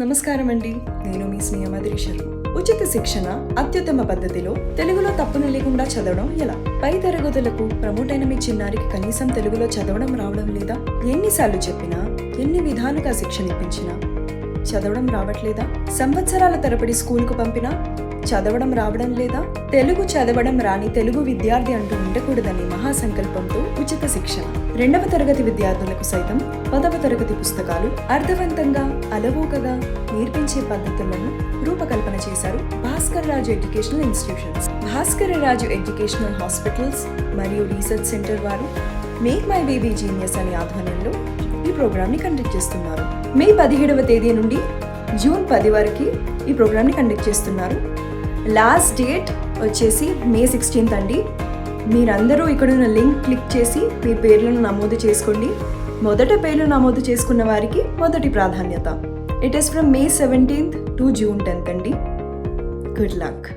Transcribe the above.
నమస్కారం అండి నేను మీ స్నేహమధురి శర్మ ఉచిత శిక్షణ అత్యుత్తమ పద్ధతిలో తెలుగులో తప్పును లేకుండా చదవడం ఎలా? పై తరగతులకు ప్రమోట్ అయిన మీ చిన్నారికి కనీసం తెలుగులో చదవడం రావడం లేదా? ఎన్నిసార్లు చెప్పినా ఎన్ని విధాలుగా శిక్షణ ఇప్పించినా చదవడం రావట్లేదా? సంవత్సరాల తరబడి స్కూల్కు పంపినా చదవడం రావడం లేదా? తెలుగు చదవడం రాని తెలుగు విద్యార్థి అంటూ ఉండకూడదని మహాసంకల్పంతో ఉచిత శిక్షణ. రెండవ తరగతి విద్యార్థులకు సైతం పదవ తరగతి పుస్తకాలు అర్థవంతంగా అలవోకగా నేర్పించే పద్ధతులను రూపకల్పన చేశారు Bhaskar Raju educational institutions. Bhaskar Raju educational hospitals మరియు రీసెర్చ్ సెంటర్ వారు మేక్ మై బేబీ జీనియస్ అనే ఆధ్వర్యంలో ఈ ప్రోగ్రామ్ని కండక్ట్ చేస్తున్నారు. మే పదిహేడవ తేదీ నుండి జూన్ పది వరకు ఈ ప్రోగ్రామ్ని కండక్ట్ చేస్తున్నారు. లాస్ట్ డేట్ వచ్చేసి మే సిక్స్టీన్త్ అండి. మీరందరూ ఇక్కడ ఉన్న లింక్ క్లిక్ చేసి మీ పేర్లను నమోదు చేసుకోండి. మొదట పేర్లు నమోదు చేసుకున్న వారికి మొదటి ప్రాధాన్యత. It is from May seventeenth to June tenth అండి. Good luck